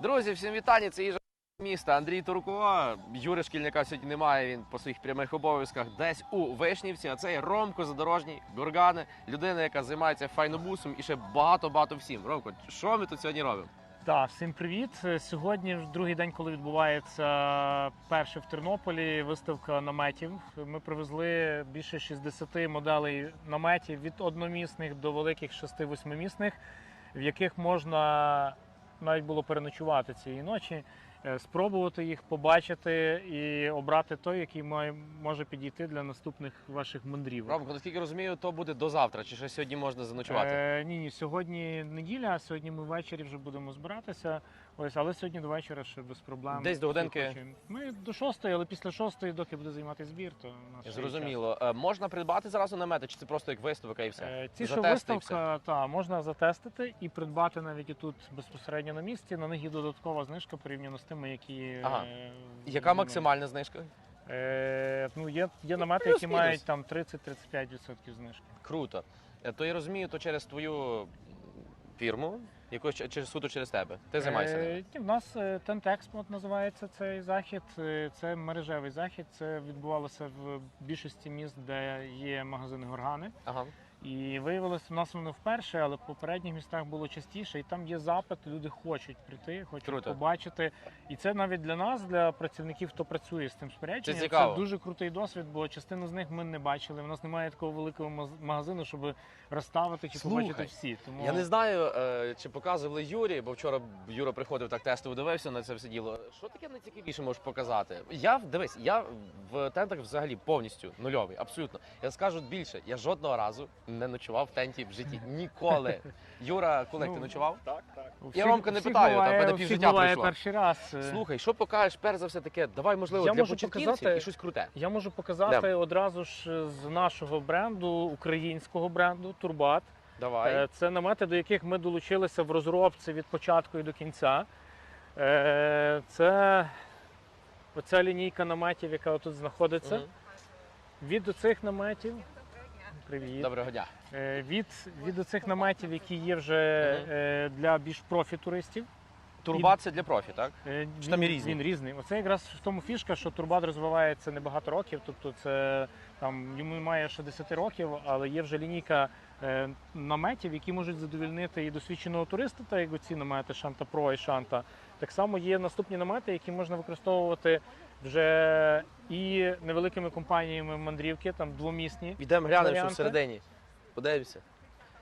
Друзі, всім вітання. Це їжа міста Андрій Туркова. Юри Шкільника сьогодні немає. Він по своїх прямих обов'язках десь у Вишнівці. А це є Ромко Задорожній Горгани, людина, яка займається файнобусом і ще багато багато всім. Ромко, що ми тут сьогодні робимо? Так, всім привіт. Сьогодні другий день, коли відбувається перше в Тернополі виставка наметів. Ми привезли більше 60 моделей наметів від одномісних до великих 6-8-місних, в яких можна навіть було переночувати цієї ночі, е, спробувати їх, побачити і обрати той, який має може підійти для наступних ваших мандрів. Ромко, наскільки розумію, то буде до завтра, чи ще сьогодні можна заночувати? Е, ні, ні, сьогодні неділя, а сьогодні ми ввечері вже будемо збиратися. Ось, але сьогодні до вечора ще без проблем. Десь до годинки? Ми до шостої, але після шостої, доки буде займати збір, то у нас ще є Зрозуміло. Е, Можна придбати зразу намети, чи це просто як виставка і все? Е, Ці, що Затести і виставка, та, можна затестити і придбати навіть і тут безпосередньо на місці. На них є додаткова знижка порівняно з тими, які. Ага. е, Яка ну, максимальна знижка? Е, ну, є, є намети, плюс-мінус. які мають там 30-35% знижки. Круто. Е, То я розумію, то через твою фірму, якось чи- суто через тебе. Ти займаєшся. Е, ні, в нас е, Tent називається цей захід. Е, Це мережевий захід. Це відбувалося в більшості міст, де є магазини горгани. Ага. І виявилося, в нас воно вперше, але в попередніх містах було частіше. І там є запит, люди хочуть прийти, хочуть Круто. побачити. І це навіть для нас, для працівників, хто працює з цим спорядженням, Це цікаво. дуже крутий досвід, бо частину з них ми не бачили. У нас немає такого великого магазину, щоб розставити чи Слухай, побачити всі. Тому Я не знаю, е, чи показували Юрі, бо вчора Юра приходив так тестово дивився на це все діло. Що таке найцікавіше можеш показати? Я дивись, я в тентах взагалі повністю нульовий, абсолютно. Я скажу більше, я жодного разу не ночував в тенті в житті. Ніколи. Юра, коли ти Ну, ночував? Так, так. Я Ромка не питаю, там мене півжиття буває пройшло. перший раз. Е, Слухай, що покажеш перш за все таке? Давай, можливо, Я для початківців показати- і щось круте. Я можу показати одразу ж з нашого бренду, українського бренду Турбат. Давай. Е, Це намети, до яких ми долучилися в розробці від початку і до кінця. Е, Це оця лінійка наметів, яка тут знаходиться. Від оцих наметів. Привіт. Доброго дня. Е, Від, від оцих наметів, які є вже е, для більш профі туристів. Турбат це для профі, так? Е, Чи там і він- різні? Він різний. Оце якраз в тому фішка, що Турбат розвивається небагато років. Тобто, це там йому має ще 10 років, але є вже лінійка е, наметів, які можуть задовільнити і досвідченого туриста, так як оці намети Шанта Про і Шанта. Так само є наступні намети, які можна використовувати вже і невеликими компаніями мандрівки, там двомісні, підемо глянемо, що Варіанти? всередині. Подивимося.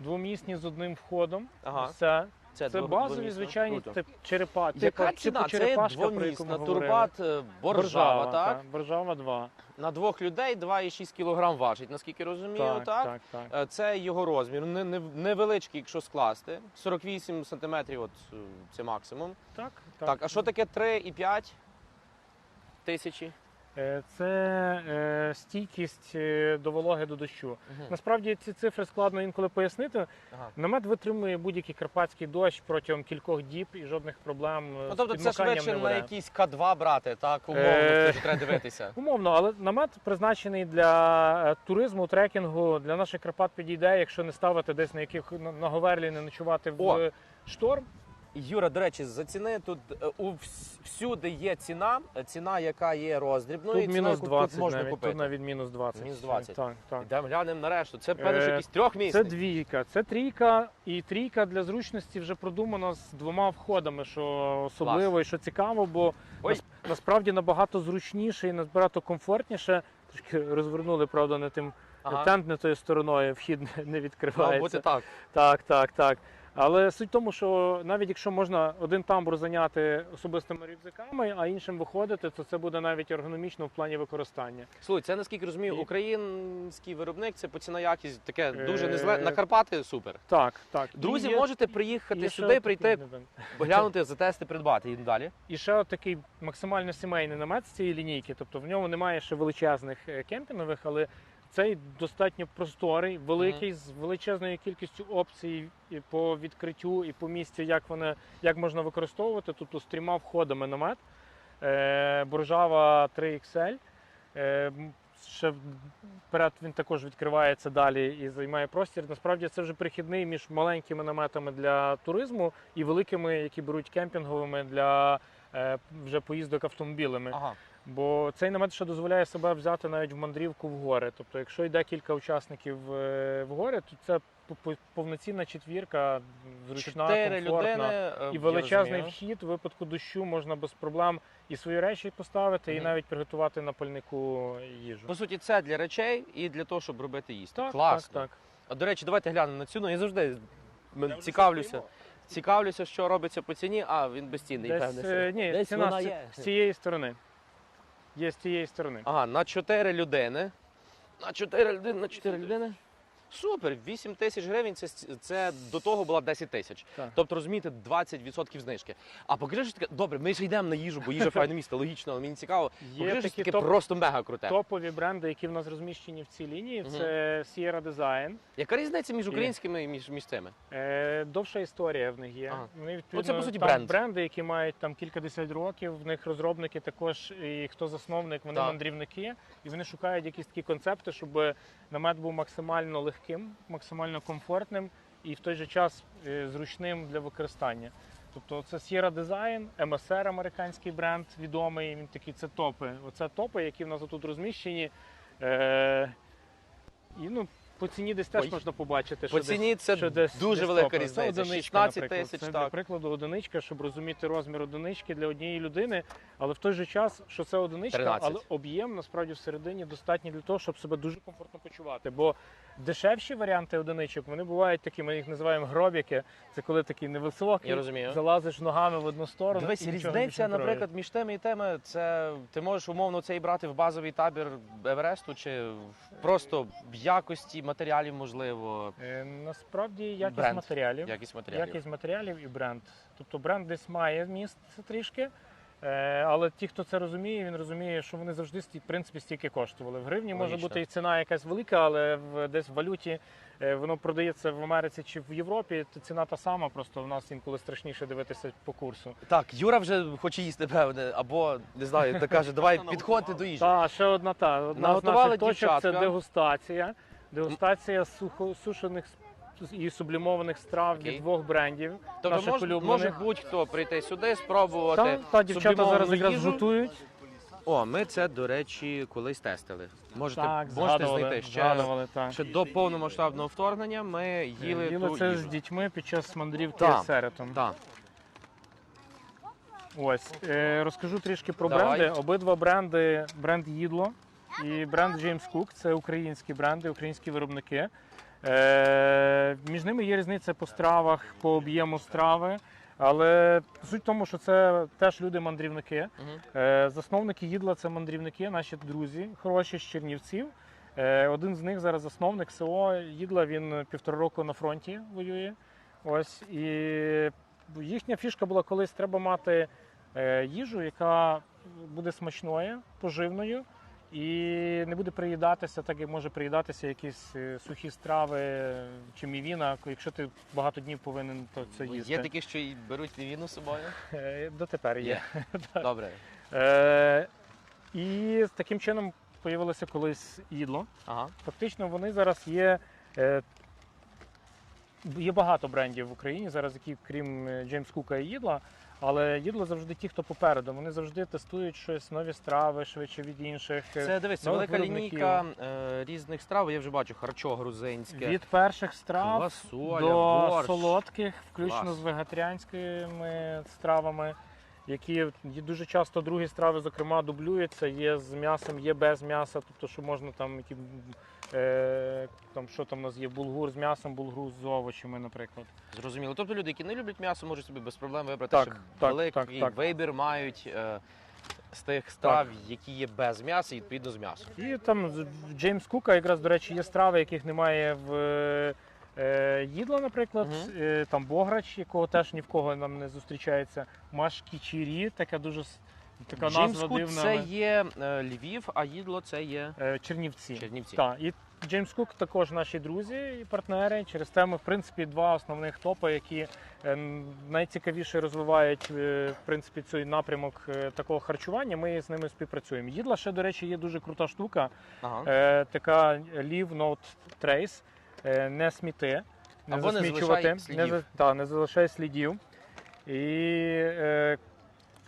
двомісні з одним входом. Ага. Все. Це, дво- базові звичайні Круто. тип черепа. Яка типу, ціна? типу Це двомісна турбат е, боржава, так? Боржава 2. На двох людей 2,6 кг важить, наскільки розумію, так? Так, так, так. Е, Це його розмір. Не- не- Невеличкий, якщо скласти. 48 см от е, це максимум. Так, Так, а що таке 3,5 тисячі? Е, Це е, стійкість е, до вологи до дощу. Насправді ці цифри складно інколи пояснити. Ага. Намет витримує будь-який карпатський дощ протягом кількох діб і жодних проблем. Ну з тобто це підмоканням швидше на якийсь К2 брати, так, умовно, Е, що треба дивитися. Умовно, але намет призначений для туризму, трекінгу, для наших Карпат підійде, якщо не ставити десь на яких на, на Говерлі, не ночувати в О! шторм. Юра, до речі, за ціни тут е, у вс- всюди є ціна, е, ціна, яка є роздрібною, тут і ціна, мінус яку 20 тут можна навіть, купити. тут навіть мінус 20. Мінус 20. Так, так. Йдемо глянемо на решту. Це певно, що Е, якийсь трьохмісний. Це двійка, це трійка, і трійка для зручності вже продумана з двома входами, що особливо і що цікаво, бо Ой. нас- насправді набагато зручніше і набагато комфортніше. Трошки розвернули, правда, не тим Ага. тент не тою стороною, вхід не- не Мав відкривається. бути так. Так, так, так. Але суть в тому, що навіть якщо можна один тамбур зайняти особистими рюкзаками, а іншим виходити, то це буде навіть ергономічно в плані використання. Слухай, це наскільки розумію, І- український виробник, це по ціна якість таке дуже Е, незле. На Карпати супер. Так, так. І Друзі, є- можете приїхати є сюди, такий прийти, момент. глянути, затести, придбати. Їдемо далі. І ще от такий максимально сімейний намет з цієї лінійки. Тобто в ньому немає ще величезних е, кемпінгових, але цей достатньо просторий, великий, з величезною кількістю опцій і по відкриттю і по місцю, як вони як можна використовувати. Тобто з трьома входами намет. Е, Боржава 3XL. Е, ще вперед він також відкривається далі і займає простір. Насправді це вже перехідний між маленькими наметами для туризму і великими, які беруть кемпінговими для вже поїздок автомобілями. Ага. Бо цей намет ще дозволяє себе взяти навіть в мандрівку в гори. Тобто, якщо йде кілька учасників е, в гори, то це по- по- повноцінна четвірка, зручна, Чотири комфортна. людини е, І величезний вхід у випадку дощу можна без проблем і свої речі поставити, і навіть приготувати на пальнику їжу. По суті, це для речей і для того, щоб робити їсти. Так, Класно. так, так. А до речі, давайте глянемо на ціну. Я завжди цікавлюся. Цікавлюся, що робиться по ціні. А, він безцінний, Десь, певне. е, ні, Десь ціна вона з, є. з цієї сторони. Є з цієї сторони. Ага, на 4 людини. На 4 людини, на 4 людини. Супер, 8 тисяч гривень це, це до того була 10 тисяч. Тобто, розумієте, 20% знижки. А покажи, що таке. Добре, ми ж йдемо на їжу, бо їжа файне місто, логічно, але мені цікаво. Є Покажи, що такі таке топ, просто мега круте. топові бренди, які в нас розміщені в цій лінії. Мгм. Це Sierra Design. Яка різниця між українськими і між, між цими? Е, довша історія в них є. Ага. Вони відповідно Ну, це, по суті, там бренд. бренди, які мають там кількадесят років. В них розробники також і хто засновник, вони Так. мандрівники, і вони шукають якісь такі концепти, щоб намет був максимально легким, максимально комфортним і в той же час е, зручним для використання. Тобто це Sierra Design, MSR, американський бренд відомий. Він такий це топи. Оце топи, які в нас тут розміщені. Е, і ну, по ціні десь теж Ой. можна побачити, По що десь ціні це що десь, дуже десь велика різниця. Це одиничка, 16 наприклад. тисяч, Це, так. Для прикладу, одиничка, щоб розуміти розмір одинички для однієї людини, але в той же час, що це одиничка, 13. але об'єм насправді всередині достатній для того, щоб себе дуже комфортно почувати. Бо дешевші варіанти одиничок вони бувають такі, ми їх називаємо гробіки. Це коли такий невисокий, Я розумію. залазиш ногами в одну сторону. Дивись, і нічого більше різниця, не троє. наприклад, між теми і теми, це ти можеш умовно цей брати в базовий табір Евересту, чи в- просто в якості матеріалів, можливо, Е, Насправді якість Бренд. матеріалів. якість матеріалів. Якість матеріалів і бренд. Тобто бренд десь має місце трішки. е, Але ті, хто це розуміє, він розуміє, що вони завжди сті- в принципі стільки коштували. В гривні може Логічно. бути і ціна якась велика, але в десь в валюті е, воно продається в Америці чи в Європі. То ціна та сама, просто в нас інколи страшніше дивитися по курсу. Так, Юра вже хоче їсти, певне, або не знаю, та каже, давай підходьте до їжі. Та ще одна та одна з Наготували наших точок це дівчатка. дегустація. Дегустація сухо сушених і сублімованих страв Окей. від двох брендів. Тобто наших може, улюблених. може будь-хто прийти сюди, спробувати. Та, та дівчата сублімовану зараз якраз їжу. готують. О, ми це, до речі, колись тестили. Можете, Так, можете згадували, знайти ще, згадували, так. ще до повномасштабного вторгнення. Ми їли Їли ту це їжу. з дітьми під час мандрівки Так, серетом. Так. Ось е, розкажу трішки про Давай. бренди. Обидва бренди бренд Їдло і бренд James Cook це українські бренди, українські виробники. Е, між ними є різниця по стравах, по об'єму страви. Але суть в тому, що це теж люди-мандрівники. Е, Засновники їдла це мандрівники, наші друзі, хороші з Чернівців. Е, Один з них зараз засновник СО їдла. Він півтора року на фронті воює. Ось і їхня фішка була колись треба мати е, їжу, яка буде смачною, поживною. І не буде приїдатися, так як може приїдатися якісь е, сухі страви чи мівіна, якщо ти багато днів повинен то це їсти. Є такі, що і беруть війну з собою. Е, Дотепер є. Добре. Е, і таким чином появилося колись їдло. Ага. Фактично вони зараз є. Е, Є багато брендів в Україні зараз, які крім е, Джеймс Кука і їдла. Але їдло завжди ті, хто попереду. Вони завжди тестують щось, нові страви швидше від інших. Е, Це дивись, нових велика виробників. лінійка е, різних страв. Я вже бачу харчо грузинське, Від перших страв квасоля, до борщ. солодких, включно Клас. з вегетаріанськими стравами, які є дуже часто другі страви, зокрема, дублюються. Є з м'ясом, є без м'яса. Тобто, що можна там які е, там, що там у нас є, булгур з м'ясом, булгур з овочами, наприклад. Зрозуміло. Тобто люди, які не люблять м'ясо, можуть собі без проблем вибрати Так, ще так, великий так, так. вибір мають е, з тих страв, які є без м'яса і відповідно з м'ясом. І там з- в Джеймс Кука якраз, до речі, є страви, яких немає в е, їдла, наприклад. Мгм. Е, там бограч, якого теж ні в кого нам не зустрічається. Машкічірі, таке дуже с- Така назва дивна. це але- є е, Львів, а їдло це є Е, Чернівці. Чернівці. Так, і Джеймс Кук також наші друзі і партнери. Через те ми, в принципі, два основних топи, які е, найцікавіше розвивають е, в принципі цей напрямок е, такого харчування. Ми з ними співпрацюємо. Їдла ще, до речі, є дуже крута штука. Ага. Е, така Leave Not Trace. Е, не сміти, не Або не засмічувати, залишай слідів. не, за- та, не залишай слідів. І е,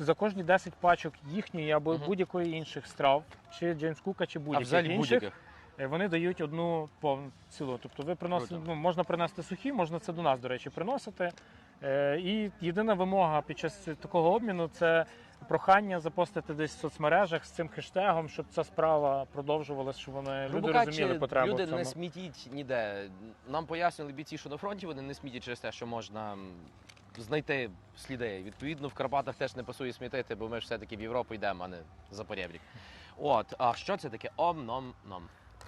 за кожні 10 пачок їхньої або Мгм. будь-якої інших страв, чи Джеймс Кука, чи будь-яких інших, будь-яких. Е, Вони дають одну повну цілу. Тобто ви приносите, ну, можна принести сухі, можна це до нас, до речі, приносити. Е, і єдина вимога під час такого обміну це прохання запостити десь в соцмережах з цим хештегом, щоб ця справа продовжувалася, щоб вони Грубо люди кажучи, розуміли потребу. люди в цьому. не смітіть ніде. Нам пояснювали бійці, що на фронті вони не смітять через те, що можна знайти сліди. Відповідно, в Карпатах теж не пасує смітити, бо ми ж все-таки в Європу йдемо, а не за порєбрік. От, а що це таке? Ом-ном-ном.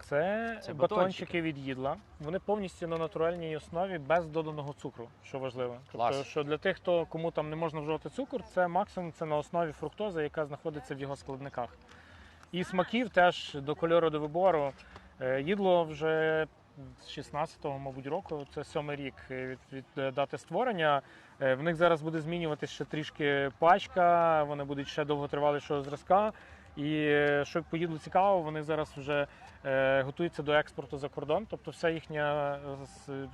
Це, Це батончики. батончики. від їдла. Вони повністю на натуральній основі без доданого цукру, що важливо. Тобто, що для тих, хто кому там не можна вживати цукор, це максимум це на основі фруктози, яка знаходиться в його складниках. І смаків теж до кольору до вибору. Е, Їдло вже з 16-го, мабуть, року, це сьомий рік е, від, від е, дати створення. Е, В них зараз буде змінюватися ще трішки пачка, вони будуть ще довготривалішого зразка. І що поїду цікаво, вони зараз вже готуються до експорту за кордон. Тобто, все їхнє,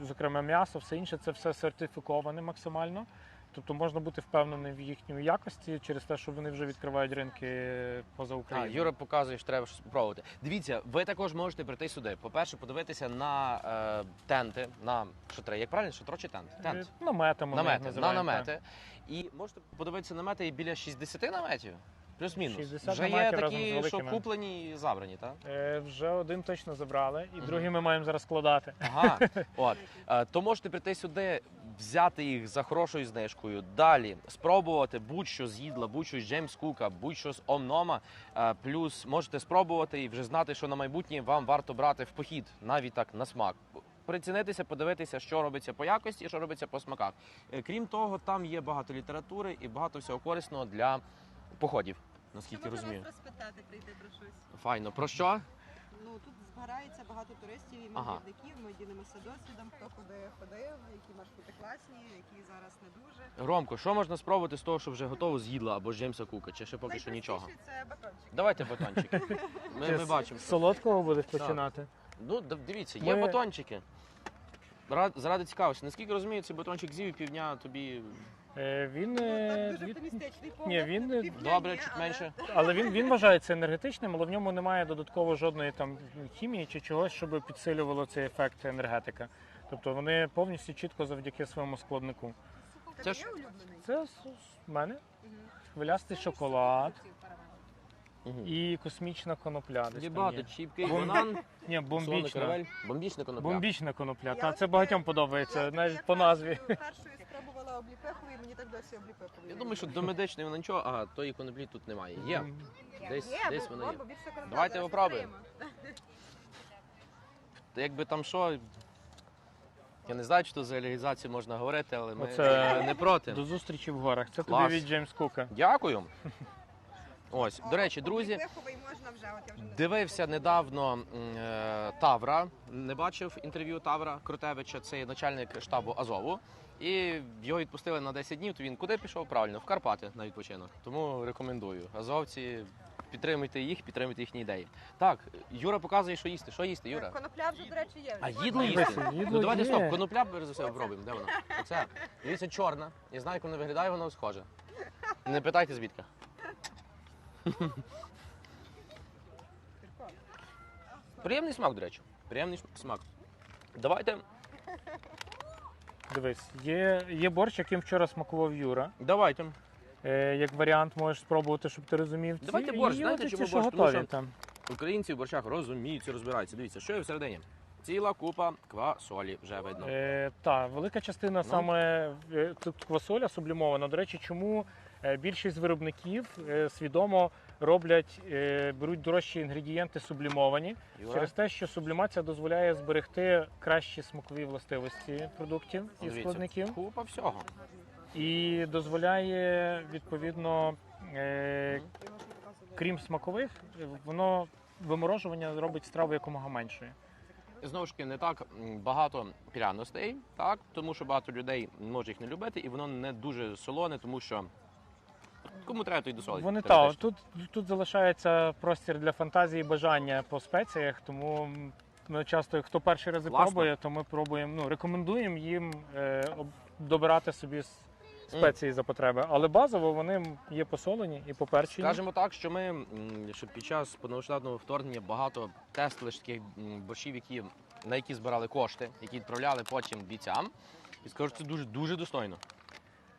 зокрема м'ясо, все інше, це все сертифіковане максимально. Тобто можна бути впевнений в їхній якості через те, що вони вже відкривають ринки поза А, Україною. Юра показує, що треба щось спробувати. Дивіться, ви також можете прийти сюди. По-перше, подивитися на е, тенти, на шатри. Як правильно, шатро чи тент? Тент. Е, Намети, на намети. І можете подивитися намети і біля 60 наметів. Плюс-мінус. 60 Вже є наметів разом з такі, що куплені і забрані, так? Е, Вже один точно забрали, і Мгм. другий ми маємо зараз складати. Ага, от. Е, То можете прийти сюди, взяти їх за хорошою знижкою, далі спробувати будь-що з їдла, будь-що з Джеймс Кука, будь-що з Омнома. Е, Плюс можете спробувати і вже знати, що на майбутнє вам варто брати в похід, навіть так на смак. Прицінитися, подивитися, що робиться по якості, що робиться по смаках. Е, Крім того, там є багато літератури і багато всього корисного для походів, наскільки можна розумію. вас розпитати, прийти про щось? Файно. Про що? Ну тут збирається багато туристів і Ага. Ми ділимося досвідом, хто куди ходив, які маршрути класні, які зараз не дуже. Громко, що можна спробувати з того, що вже готово з їдла або з Кука, чи ще поки що нічого? Це батончик. Давайте батончики. Ми, ми з бачимо. Солодкого будеш починати. Ну, дивіться, є Ми- батончики. Заради цікавості. Наскільки розумію, цей батончик з'їв і півдня тобі Е, Він, Ну, е, так дуже він- оптимістичний Ні, погляд. він, е, Півдня добре, ні, чуть але- менше. але він, він вважається енергетичним, але в ньому немає додатково жодної там хімії чи чогось, щоб підсилювало цей ефект енергетика. Тобто вони повністю чітко завдяки своєму складнику. Це ж- улюблений? Це з з мене Мгм. хвилястий шоколад Мгм. і космічна конопля. Десь там є. чіпкий, Бом- банан, Ні, солоний бомбічна. каравель, бомбічна конопля. Бомбічна конопля. Я Та от це багатьом подобається, навіть по назві. першою- Першою спробувала обліпеху і мені так досі обліпеху. Я думаю, що до медичної вона нічого, а тої коноплі тут немає. Є. Десь- є, десь бо- воно є. бо більше. Давайте Зараз попробуємо. Та Якби там що. Я не знаю, чи то за легалізацію можна говорити, але ми Оце- не проти. До зустрічі в горах. Це Клас. тобі від Джеймс Кука. Дякую. Ось, О, до речі, друзі. обліпеховий можна вже, от я вже не Дивився недавно м, е, Тавра. Не бачив інтерв'ю Тавра Крутевича, це є начальник штабу Азову. І його відпустили на 10 днів. То він куди пішов? Правильно, в Карпати на відпочинок. Тому рекомендую. Азовці, підтримуйте їх, підтримуйте їхні ідеї. Так, Юра показує, що їсти. Що їсти, Юра? Конопля вже, до речі, є. А їдло їсти. Ну давайте стоп, конопля перш за все попробуємо. Де вона? Оце. Дивіться, чорна. Я знаю, як вона виглядає, вона схожа. Не питайте звідки. Приємний смак, до речі. Приємний смак. Давайте, Дивись, є, є борщ, яким вчора смакував Юра. давайте. Е, як варіант можеш спробувати, щоб ти розумів. Ці- Давайте борщ, знаєте, чому борщ? Тому що- там. Українці в борщах розуміються, розбираються. Дивіться, що є всередині. Ціла купа квасолі, вже видно. Е, та, велика частина Ну. саме е, тут квасоля сублімована. До речі, чому е, більшість виробників е, свідомо роблять, е, беруть дорожчі інгредієнти сублімовані Юра, через те, що сублімація дозволяє зберегти кращі смакові властивості продуктів і дивіться, складників. Купа всього. і дозволяє відповідно Е, крім смакових, воно виморожування робить страву якомога меншою. Знову ж таки, не так багато пряностей, так тому що багато людей може їх не любити, і воно не дуже солоне, тому що кому треба, то й досолить. Вони та теоретично. тут, тут залишається простір для фантазії і бажання по спеціях, тому ми часто, хто перший раз Класно. пробує, то ми пробуємо. Ну рекомендуємо їм е, об- добирати собі с- спеції за потреби. Але базово вони є посолені і поперчені. Скажемо так, що ми м, що під час повномасштабного вторгнення багато тестили ж таких м, борщів, які на які збирали кошти, які відправляли потім бійцям. І скажу, це дуже дуже достойно.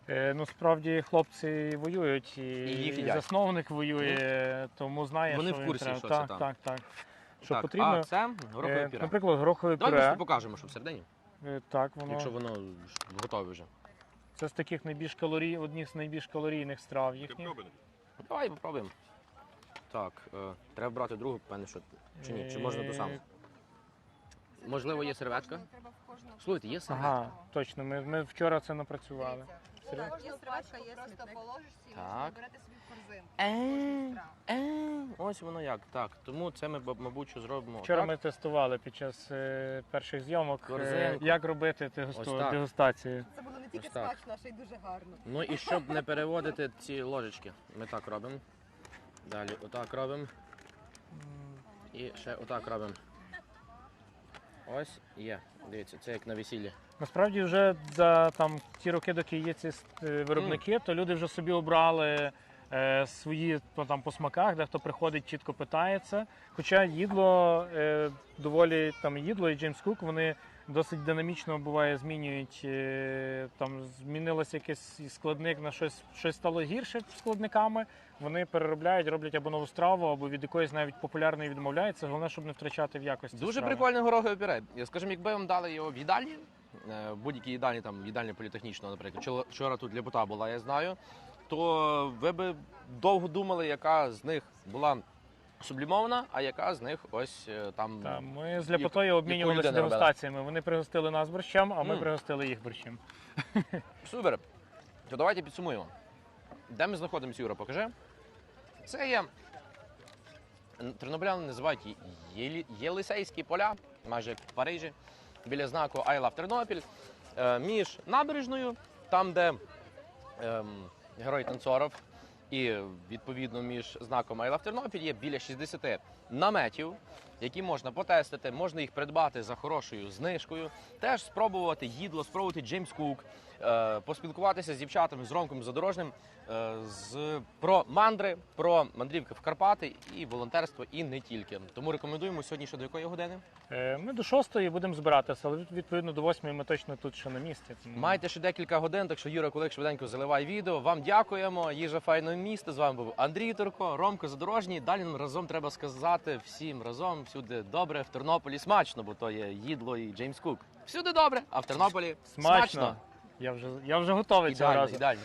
Е, ну справді хлопці воюють, і, їх і їдять. засновник воює, тому знає, Вони що в їм курсі, треба. що це так, там. так, так. Що так, потрібно. А це горохове Е, пюре. Наприклад, горохове Давай пюре. просто покажемо, що всередині, Е, Так, воно якщо воно ж готове вже. це з таких найбільш калорій, одних з найбільш калорійних страв їхніх. Давай попробуємо. Так, е, треба брати другу, певне, що чи ні, чи можна ту саму. Е, Можливо, є серветка? Слухайте, є серветка. Ага, точно. Ми, ми вчора це напрацювали. Серйозно? Кожна просто положиш і Так. берете собі в корзинку. Е, е, Ось воно як. Так, тому це ми, мабуть, що зробимо. Вчора так. ми тестували під час е, перших зйомок, е, Корзинку. як робити дегусту- Ось так. дегустацію. Це було не тільки Ось так. смачно, а ще й дуже гарно. Ну і щоб не переводити ці ложечки, ми так робимо. Далі отак робимо. І ще отак робимо. Ось є. Дивіться, це як на весіллі. Насправді, вже за там ті роки, доки є ці е, виробники, то люди вже собі обрали е, свої по, там, по смаках, де хто приходить, чітко питається. Хоча їдло е, доволі там їдло і Джеймс Кук, вони досить динамічно буває змінюють. Е, там змінилося якийсь складник на щось, щось стало гірше складниками. Вони переробляють, роблять або нову страву, або від якоїсь навіть популярної відмовляються. Головне, щоб не втрачати в якості. Дуже страви. прикольне горохове пюре. Скажімо, якби вам дали його в їдальні, е, в будь-якій їдальні, там їдальня політехнічного, наприклад, вчора- тут лепота була, я знаю, то ви би довго думали, яка з них була сублімована, а яка з них ось е, там. Та, ми з ляпотою обмінювалися дегустаціями. Вони пригостили нас борщем, а ми Мм. пригостили їх борщем. Супер. То давайте підсумуємо. Де ми знаходимося, Юра, покажи. Це є. Тернополяни називають Єлисейські поля, майже як в Парижі, біля знаку I love Тернопіль. Е, між набережною, там, де ем, герой танцоров, і відповідно між знаком I love Тернопіль є біля 60 наметів, які можна потестити, можна їх придбати за хорошою знижкою. Теж спробувати їдло, спробувати Джеймс Кук, е, поспілкуватися з дівчатами, з Ромком Задорожним, е, з, про мандри, про мандрівки в Карпати і волонтерство, і не тільки. Тому рекомендуємо сьогодні ще до якої години. Е, Ми до шостої будемо збиратися, але відповідно до восьмої ми точно тут ще на місці. Маєте ще декілька годин, так що Юра Кулик швиденько заливає відео. Вам дякуємо. Їжа файного міста. З вами був Андрій Турко, Ромко Задорожній. Далі нам разом треба сказати всім разом всюди добре. В Тернополі смачно, бо то є їдло і Джеймс Кук. Всюди добре, а в Тернополі смачно. смачно. Я вже я вже готовий цього Ідеально, разу. ідеально.